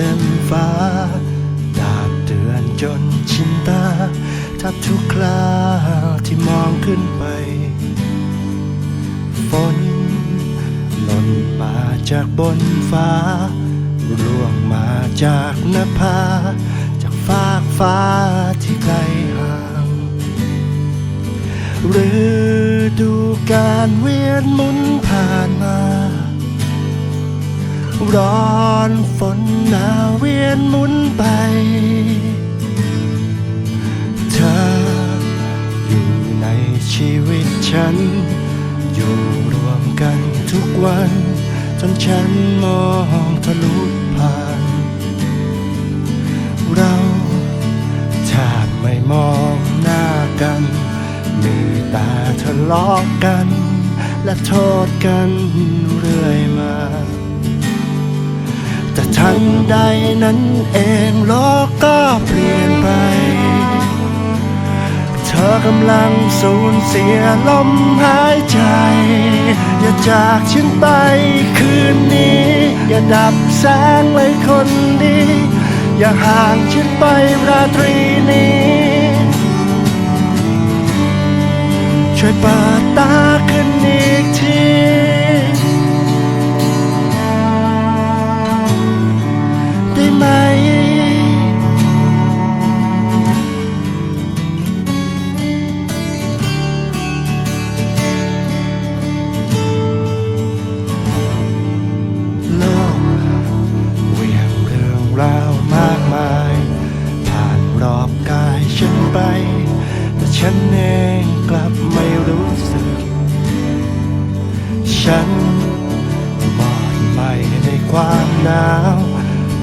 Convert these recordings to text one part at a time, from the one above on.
เต็มฟ้า ดาดเตือนจนชินตา ทับทุกคราที่มองขึ้นไป ฝนหล่นมาจากบนฟ้าร่วงมาจากนภา จากฟากฟ้าที่ไกลห่างหรือดูการเวียนหมุนผ่านมา ร้อนฝนหนาวเวียนหมุนไป เธออยู่ในชีวิตฉัน อยู่รวมกันทุกวัน จนฉันมองทะลุผ่าน เราแทบไม่มองหน้ากันมีแต่ทะเลาะกัน และโทษกันเรื่อยมา แต่ทันใดนั้นเองโลกก็เปลี่ยนไป เธอกำลังสูญเสียลมหายใจ อย่าจากฉันไปคืนนี้ อย่าดับแสงเลยคนดี อย่าห่างฉันไปราตรีนี้ ช่วยเปิด ฉันบอดไปในความหนาว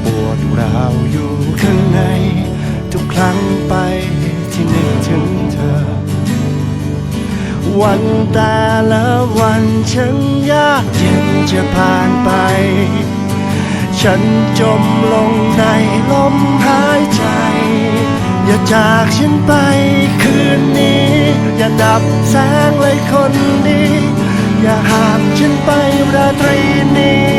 ปวดราวอยู่ข้างใน ทุกครั้งไปที่นึกถึงเธอ วันแต่ละวันฉันยากเย็นจะผ่านไป ฉันจมลงในลมหายใจ อย่าจากฉันไปคืนนี้ อย่าดับแสงเลยคนดี อย่าห่างฉันไปราตรีนี้